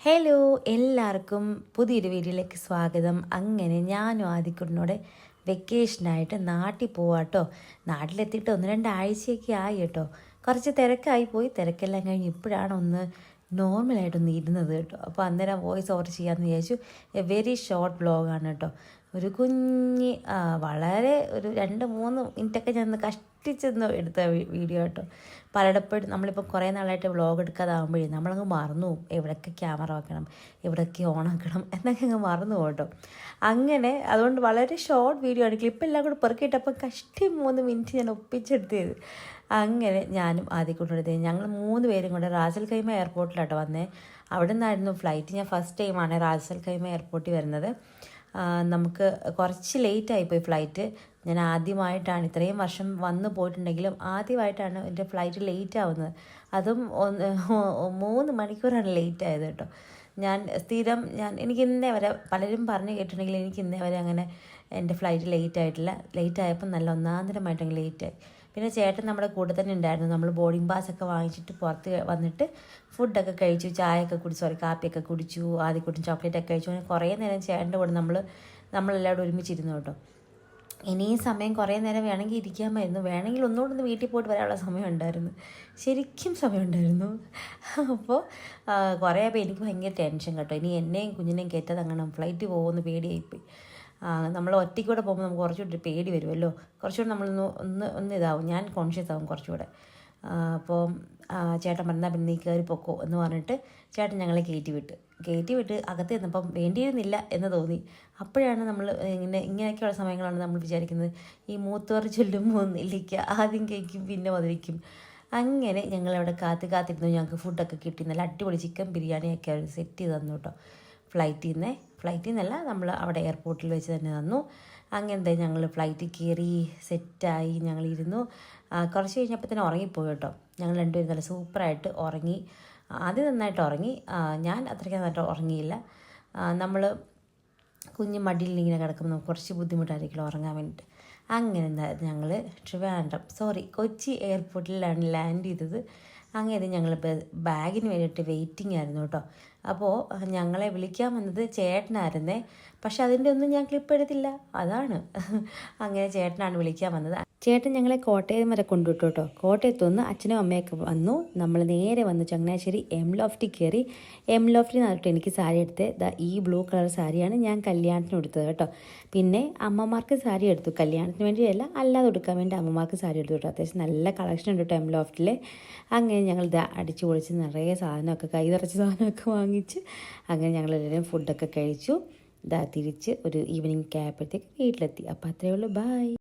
Hello എല്ലാവർക്കും പുതിയൊരു വീഡിയോയിലേക്ക് സ്വാഗതം. അങ്ങനെ ഞാനും ആദിക്കുട്ടിനോട് വെക്കേഷനായിട്ട് നാട്ടിൽ പോവാട്ടോ നാട്ടിലെത്തിയിട്ട് ഒന്ന് രണ്ടാഴ്ചയൊക്കെ ആയി കേട്ടോ കുറച്ച് തിരക്കായി പോയി. തിരക്കെല്ലാം കഴിഞ്ഞ് ഇപ്പോഴാണ് ഒന്ന് നോർമലായിട്ടൊന്ന് ഇരുന്നത് കേട്ടോ അപ്പോൾ അന്നേരം വോയിസ് ഓവർ ചെയ്യാമെന്ന് വിചാരിച്ചു. വെരി ഷോർട്ട് ബ്ലോഗാണ് കേട്ടോ ഒരു കുഞ്ഞ് വളരെ ഒരു രണ്ട് മൂന്ന് മിനിറ്റൊക്കെ ഞാൻ കഷ്ടിച്ചെന്ന് എടുത്ത വീഡിയോ കേട്ടോ. പലയിടപ്പോഴും നമ്മളിപ്പോൾ കുറേ നാളായിട്ട് വ്ളോഗ് എടുക്കാതാകുമ്പോഴേ നമ്മളങ്ങ് മറന്നു എവിടെയൊക്കെ ക്യാമറ വെക്കണം എവിടെയൊക്കെ ഓണാക്കണം എന്നൊക്കെ അങ്ങ് മറന്നു കേട്ടോ. അങ്ങനെ അതുകൊണ്ട് വളരെ ഷോർട്ട് വീഡിയോ ആണ് ക്ലിപ്പെല്ലാം കൂടെ പെറുക്കിയിട്ടപ്പോൾ കഷ്ടി മൂന്ന് മിനിറ്റ് ഞാൻ ഒപ്പിച്ചെടുത്തത്. അങ്ങനെ ഞാനും ആദ്യം കൊണ്ടുവരുന്നത് ഞങ്ങൾ മൂന്ന് പേരും കൂടെ റാസൽ കൈമ എയർപോർട്ടിലാട്ടോ വന്നേ. അവിടെ നിന്നായിരുന്നു ഫ്ലൈറ്റ് ഞാൻ ഫസ്റ്റ് ടൈമാണ് റാസൽ കൈമ എയർപോർട്ടിൽ വരുന്നത്. നമുക്ക് കുറച്ച് ലേറ്റ് ആയിപ്പോയി ഫ്ലൈറ്റ് ഞാൻ ആദ്യമായിട്ടാണ് ഇത്രയും വർഷം വന്നു പോയിട്ടുണ്ടെങ്കിലും ആദ്യമായിട്ടാണ് എന്റെ ഫ്ലൈറ്റ് ലേറ്റ് ആവുന്നത്. അതും മൂന്ന് മണിക്കൂറാണ് ലേറ്റ് ആയത് കേട്ടോ. ഞാൻ സ്ഥിരം ഞാൻ എനിക്ക് ഇന്നേ വരെ പലരും പറഞ്ഞു കേട്ടിട്ടുണ്ടെങ്കിൽ എനിക്ക് ഇന്നേ വരെ അങ്ങനെ എന്റെ ഫ്ലൈറ്റ് ലേറ്റ് ആയിട്ടില്ല. ലേറ്റ് ആയപ്പോൾ നല്ല ഒന്നാന്തരമായിട്ടെങ്കിൽ ലേറ്റ് ആയി. പിന്നെ ചേട്ടൻ നമ്മുടെ കൂടെ തന്നെ ഉണ്ടായിരുന്നു. നമ്മൾ ബോർഡിംഗ് പാസ് ഒക്കെ വാങ്ങിച്ചിട്ട് പുറത്ത് വന്നിട്ട് ഫുഡൊക്കെ കഴിച്ചു ചായയൊക്കെ കുടിച്ചു സോറി കാപ്പിയൊക്കെ കുടിച്ചു ആദ്യക്കൂട്ടും കുടിച്ചു ചോക്ലേറ്റ് ഒക്കെ കഴിച്ചു. അങ്ങനെ കുറേ നേരം ചേട്ടന്റെ കൂടെ നമ്മൾ നമ്മളെല്ലാവരും ഒരുമിച്ചിരുന്നു കേട്ടോ. ഇനിയും സമയം കുറേ നേരം വേണമെങ്കിൽ ഇരിക്കാമായിരുന്നു വേണമെങ്കിൽ ഒന്നുകൂടെ ഒന്ന് വീട്ടിൽ പോയിട്ട് വരാനുള്ള സമയം ഉണ്ടായിരുന്നു. ശരിക്കും സമയം ഉണ്ടായിരുന്നു. അപ്പോൾ കുറേ ആയപ്പോൾ എനിക്ക് ഭയങ്കര ടെൻഷൻ കേട്ടോ. ഇനി എന്നെയും കുഞ്ഞിനെയും കയറ്റാതെ ഫ്ലൈറ്റ് പോകുമെന്ന് പേടിയായിപ്പോയി. നമ്മൾ ഒറ്റയ്ക്കൂടെ പോകുമ്പോൾ നമുക്ക് കുറച്ചുകൂടി പേടി വരുമല്ലോ. കുറച്ചുകൂടെ നമ്മളൊന്ന് ഒന്ന് ഒന്ന് ഇതാവും. ഞാൻ കോൺഷ്യസ് ആവും കുറച്ചുകൂടെ. അപ്പോൾ ചേട്ടൻ പറഞ്ഞാൽ പിന്നെ നീ കയറി പൊക്കോ എന്ന് പറഞ്ഞിട്ട് ചേട്ടൻ ഞങ്ങളെ കയറ്റി വിട്ട്. കയറ്റി വിട്ട് അകത്ത് ചെന്നപ്പം വേണ്ടിയിരുന്നില്ല എന്ന് തോന്നി. അപ്പോഴാണ് നമ്മൾ ഇങ്ങനെ ഇങ്ങനെയൊക്കെയുള്ള സമയങ്ങളാണ് നമ്മൾ വിചാരിക്കുന്നത്. ഈ മൂത്തവർ ചൊല്ലുമ്പോൾ നെല്ലിക്ക ആദ്യം കഴിക്കും പിന്നെ മധുരിക്കും അങ്ങനെ ഞങ്ങളവിടെ കാത്ത് കാത്തിരുന്നു. ഞങ്ങൾക്ക് ഫുഡൊക്കെ കിട്ടി. നല്ല അടിപൊളി ചിക്കൻ ബിരിയാണിയൊക്കെ അവർ സെറ്റ് ചെയ്ത് തന്നു കേട്ടോ ഫ്ലൈറ്റിൽ നിന്ന് ഫ്ലൈറ്റിൽ നിന്നല്ല നമ്മൾ അവിടെ എയർപോർട്ടിൽ വെച്ച് തന്നെ തന്നു. അങ്ങനത്തെ ഞങ്ങൾ ഫ്ലൈറ്റിൽ കയറി സെറ്റായി ഞങ്ങളിരുന്നു. കുറച്ച് കഴിഞ്ഞപ്പോൾ തന്നെ ഉറങ്ങിപ്പോയി കേട്ടോ. ഞങ്ങൾ രണ്ടുപേരും നല്ല സൂപ്പറായിട്ട് ഉറങ്ങി. ആദ്യം നന്നായിട്ട് ഉറങ്ങി. ഞാൻ അത്രയ്ക്ക് നന്നായിട്ട് ഉറങ്ങിയില്ല. നമ്മൾ കുഞ്ഞ് മടിയിൽ ഇങ്ങനെ കിടക്കുമ്പോൾ നമുക്ക് കുറച്ച് ബുദ്ധിമുട്ടായിരിക്കും ഉറങ്ങാൻ വേണ്ടിയിട്ട് അങ്ങനെ ഞങ്ങൾ ട്രിവാൻഡ്രം സോറി കൊച്ചി എയർപോർട്ടിലാണ് ലാൻഡ് ചെയ്തത്. അങ്ങനെ ഞങ്ങൾ ബാഗിന് വേണ്ടിയിട്ട് വെയിറ്റിംഗ് ആയിരുന്നു കേട്ടോ. അപ്പോൾ ഞങ്ങളെ വിളിക്കാൻ വന്നത് ചേട്ടനായിരുന്നേ. പക്ഷെ അതിന്റെ ഒന്നും ഞാൻ ക്ലിപ്പ് എടുത്തില്ല. അതാണ്. അങ്ങനെ ചേട്ടനാണ് വിളിക്കാൻ വന്നത്. ചേട്ടൻ ഞങ്ങളെ കോട്ടയം വരെ കൊണ്ടുവിട്ടു കേട്ടോ. കോട്ടയത്തു നിന്ന് അച്ഛനും അമ്മയൊക്കെ വന്നു. നമ്മൾ നേരെ വന്നു ചങ്ങനാശ്ശേരി എം ലോഫ്റ്റിൽ കയറി. എം ലോഫ്റ്റിൽ നിന്നിട്ട് എനിക്ക് സാരി എടുത്ത്. ദാ ഈ ബ്ലൂ കളർ സാരിയാണ് ഞാൻ കല്യാണത്തിന് എടുത്തത് കേട്ടോ. പിന്നെ അമ്മമാർക്ക് സാരി എടുത്തു. കല്യാണത്തിന് വേണ്ടിയല്ല അല്ലാതെ എടുക്കാൻ വേണ്ടി അമ്മമാർക്ക് സാരി എടുത്തു കേട്ടോ. അത്യാവശ്യം നല്ല കളക്ഷൻ ഉണ്ട് കേട്ടോ എം ലോഫ്റ്റിൽ അങ്ങനെ ഞങ്ങൾ ഇതാ അടിച്ചു പൊളിച്ച് നിറയെ സാധനമൊക്കെ കൈ നിറച്ച് സാധനമൊക്കെ വാങ്ങിച്ച് അങ്ങനെ ഞങ്ങളെല്ലാവരും ഫുഡൊക്കെ കഴിച്ചു. ഇതാ തിരിച്ച് ഒരു ഈവനിങ് ഒക്കെ വീട്ടിലെത്തി. അപ്പോൾ അത്രയേ ഉള്ളൂ. ബൈ